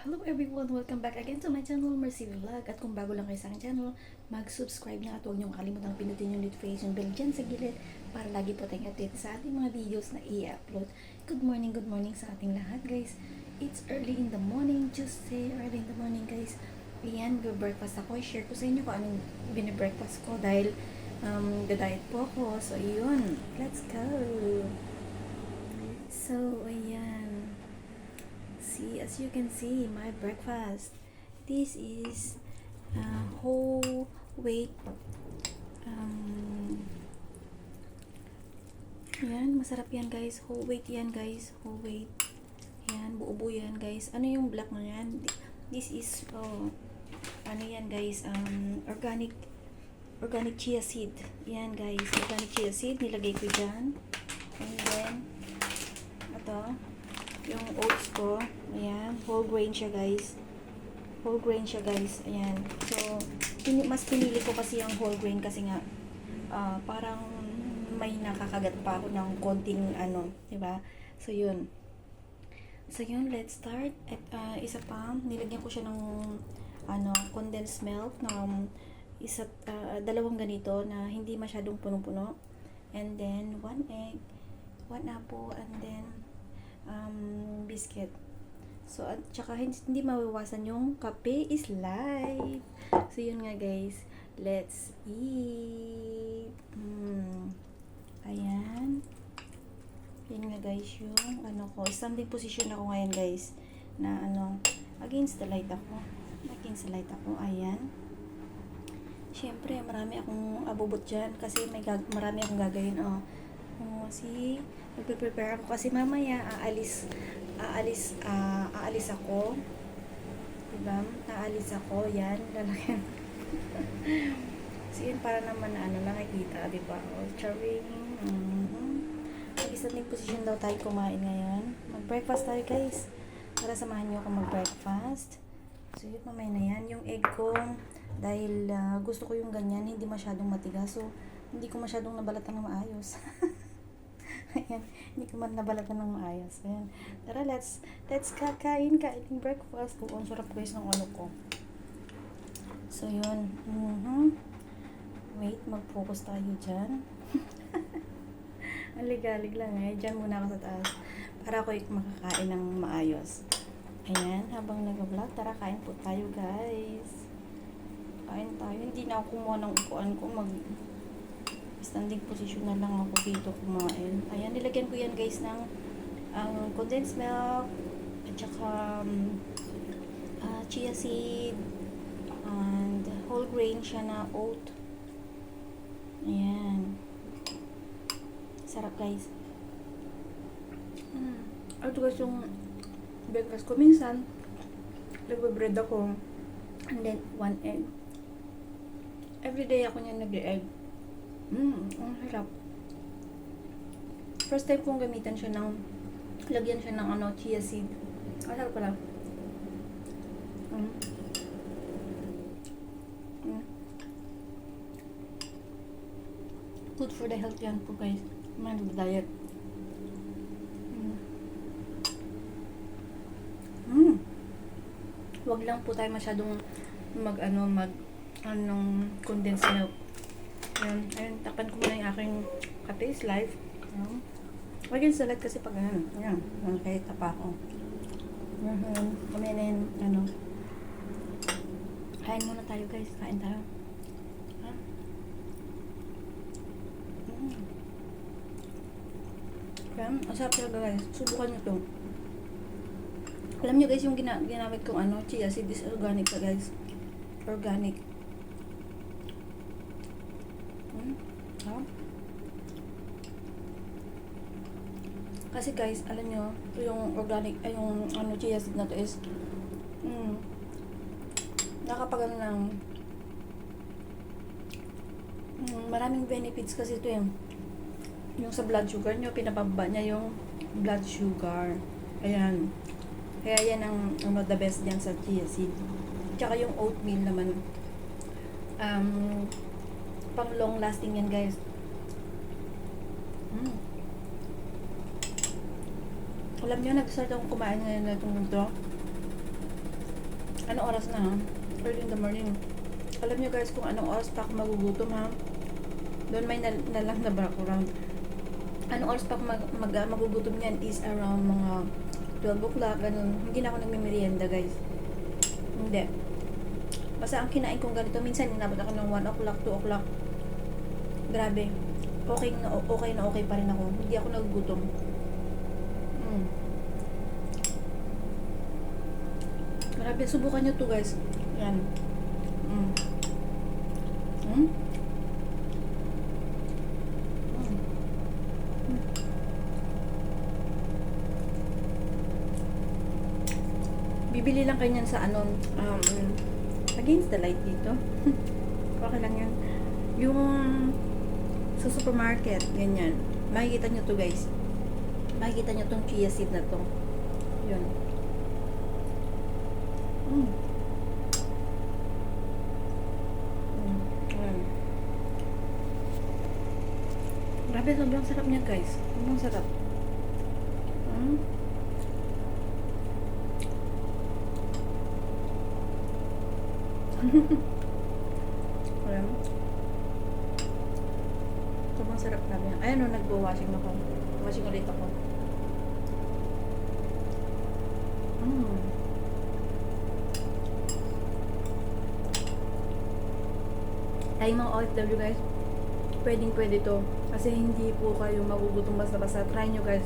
Hello everyone! Welcome back again to my channel, Mercy Vlog. At kung bago lang kayo sa aking channel, mag-subscribe na at huwag niyo makalimutan pinutin yung notification bell dyan sa gilid para lagi po tayong update sa ating mga videos na i-upload. Good morning, good morning sa ating lahat guys. It's early in the morning, Tuesday, early in the morning guys. Ayan, breakfast ako. I-share ko sa inyo kung anong binibreakfast ko dahil um, the-diet po ako. So, yun. Let's go! So, ayan. See, as you can see, my breakfast. This is uh, whole wheat. Um, yan, masarap yan guys. Whole wheat yan guys. Whole wheat. Yan, buo-buo yan guys. Ano yung black na yan? This is, oh, ano yan guys, um, organic, organic chia seed. Yan guys, organic chia seed. Nilagay ko dyan. And then, ito, yung oats ko. Ayan, whole grain siya guys. Whole grain siya guys. Ayan. So, pini- mas pinili ko kasi yung whole grain kasi nga ah, parang may nakakagat pa ako ng konting ano, 'di ba? So, yun. So, yun, let's start. At ah, isa pa, nilagyan ko siya ng ano, condensed milk um, isa, ah, dalawang ganito na hindi masyadong punong-puno. And then, one egg, one apple, and then um, biscuit. So, at saka hindi, mawiwasan yung kape is life. So, yun nga guys. Let's eat. Mm. Ayan. Yun nga guys yung ano ko. Standing position ako ngayon guys. Na ano, against the light ako. Against the light ako. Ayan. Siyempre, marami akong abubot dyan kasi may marami akong gagawin. Oh. Oh, see? Nagpe-prepare ako kasi mamaya aalis aalis ah, aalis ako. Diba? Aalis ako, yan, so, yun para naman na ano, nakikita, di ba? Oh, charing. Mm-hmm. Mag-standing position daw tayo kumain ngayon. Mag-breakfast tayo, guys. Para samahan niyo ako mag-breakfast. So, yun, mamaya na yan. Yung egg ko, dahil ah, gusto ko yung ganyan, hindi masyadong matigas. So, hindi ko masyadong nabalatan ng maayos. Ayan, hindi ko man nabalatan ng maayos. Ayan. Tara, let's, let's kakain, kain ng breakfast. Oh, ang sarap guys ng ano ko. So, yun. Mhm. Wait, mag-focus tayo dyan. Aligalig lang eh. Dyan muna ako sa taas. Para ako makakain ng maayos. Ayan, habang nag-vlog, tara kain po tayo guys. Kain tayo. Hindi na ako kumuha ng upuan ko. Mag standing position na lang ako dito kumain. Ayan, nilagyan ko yan guys ng ang condensed milk at saka um, ah, chia seed and whole grain siya na oat. Ayan. Sarap guys. Mm. Ito guys yung breakfast ko. Minsan, nagbe-bread ako and then one egg. Everyday ako niyan nag-egg. Mmm, ang sarap. First time kong gamitan siya ng, lagyan siya ng ano, chia seed. Ang sarap pala. Mm. Mm. Good for the health yan po guys. Man diet. Mm. Mm. Wag lang po tayo masyadong mag ano mag anong condensed milk. Ayan, ayun, tapan ko muna yung aking kape life. Ayan. Wag yung salad kasi pag ano, ayan, ayan kaya tapa ko. Ayan, mamaya na ano. Kain muna tayo guys, kain tayo. Ha? Mm. Ayan, ang sarap talaga guys, subukan nyo to. Alam nyo guys, yung gina ginamit kong ano, chia seed is organic ka guys. Organic. Ha? Kasi guys, alam nyo, yung organic, ay yung ano, chia seed na to is, mm, nakapag ano ng, mm, maraming benefits kasi ito yung, yung sa blood sugar nyo, pinapababa niya yung blood sugar. Ayan. Kaya yan ang, ano, the best dyan sa chia seed. Tsaka yung oatmeal naman, um, pang long lasting yan guys. Mm. Alam nyo, nag-start akong kumain ngayon na itong ito. Anong oras na ha? Early in the morning. Alam niyo guys kung anong oras pa ako magugutom ha? Doon may nal nalang na background. Anong oras pa ako mag, mag, magugutom niyan is around mga 12 o'clock, ganun. Hindi na ako nagmimerienda guys. Hindi. Basta ang kinain kong ganito, minsan inabot ako ng 1 o'clock, 2 o'clock. Grabe. Okay na okay na okay pa rin ako. Hindi ako nagugutom. Mm. Grabe, subukan nyo to guys. Yan. Mm. Mm. Bibili lang kayo niyan sa ano, um, against the light dito. okay lang yan. Yung sa supermarket, ganyan. Makikita nyo to guys. Makikita nyo tong chia seed na to. Yun. Mm. Mm. Ayan. Grabe, sobrang sarap niya guys. Sobrang sarap. Mm. Ayan. Sarap namin. Ayan o, nagbo-washing ako. Washing ulit ako. Mm. Ay, mga OFW guys, pwedeng pwede to. Kasi hindi po kayo magugutom basta-basta. Try nyo guys.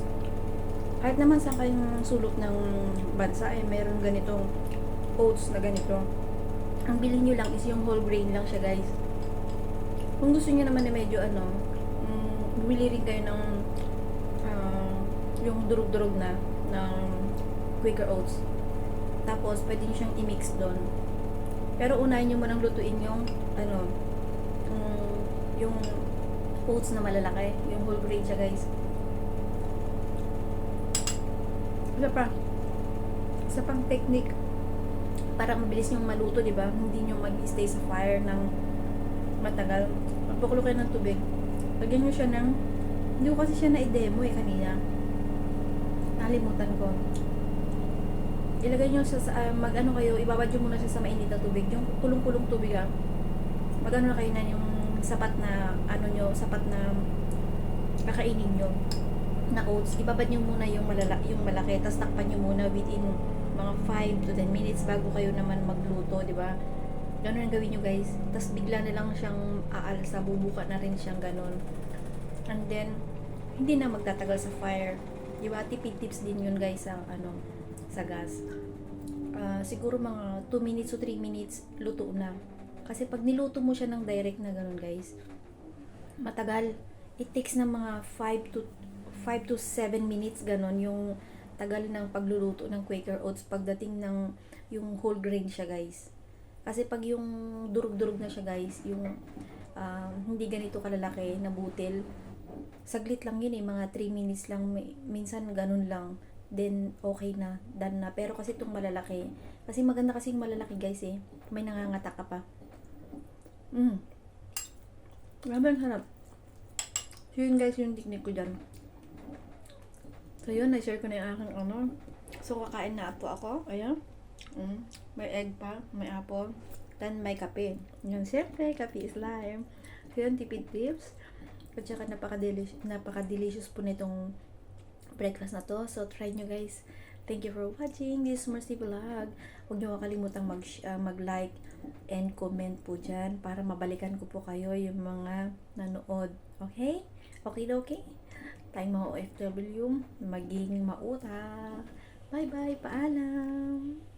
Kahit naman sa kayong sulok ng bansa, ay meron ganitong oats na ganito. Ang bilhin nyo lang is yung whole grain lang siya guys. Kung gusto nyo naman na medyo ano, bumili rin kayo ng ah, yung durug-durug na ng Quaker Oats. Tapos, pwede nyo siyang i-mix doon. Pero unahin nyo munang lutuin yung ano, yung, yung oats na malalaki. Yung whole grain siya guys. Isa pa. Isa pang technique para mabilis yung maluto, di ba? Hindi nyo mag-stay sa fire ng matagal. Magpakulo kayo ng tubig. Lagyan nyo siya ng... Hindi ko kasi siya na-demo eh kanina. Nalimutan ko. Ilagay nyo sa, sa ah, mag-ano kayo, ibabad nyo muna siya sa mainit na tubig. Yung kulong-kulong tubig ah. Mag-ano na kayo na yung sapat na, ano nyo, sapat na kakainin nyo na oats. Ibabad nyo muna yung, malala, yung malaki, tapos takpan nyo muna within mga 5 to 10 minutes bago kayo naman magluto, di ba? Ganun ang gawin nyo guys. Tapos bigla na lang siyang aalsa, bubuka na rin siyang ganun. And then, hindi na magtatagal sa fire. Di ba? Tipid tips din yun guys sa ano, sa gas. Ah, siguro mga 2 minutes to 3 minutes, luto na. Kasi pag niluto mo siya ng direct na ganun guys, matagal. It takes na mga 5 to 5 to 7 minutes ganun yung tagal ng pagluluto ng Quaker Oats pagdating ng yung whole grain siya guys. Kasi pag yung durug-durug na siya guys, yung ah, hindi ganito kalalaki na butil, saglit lang yun eh, mga 3 minutes lang, minsan ganun lang, then okay na, done na. Pero kasi itong malalaki, kasi maganda kasi yung malalaki guys eh, may nangangata ka pa. Mm. Grabe ang sarap. So yun guys, yung technique ko dyan. So yun, na-share ko na yung aking ano. So kakain na po ako. Ayan. Mm. May egg pa, may apple. Then may kape. Yun, siyempre, kape is life. So yun, tipid tips. At saka napaka-delicious, napaka-delicious po nitong breakfast na to. So try nyo guys. Thank you for watching this Mercy Vlog. Huwag niyo kalimutang mag, ah, mag-like and comment po dyan para mabalikan ko po kayo yung mga nanood. Okay? Okay na okay? Tayong mga OFW, maging mauta. Bye-bye, paalam!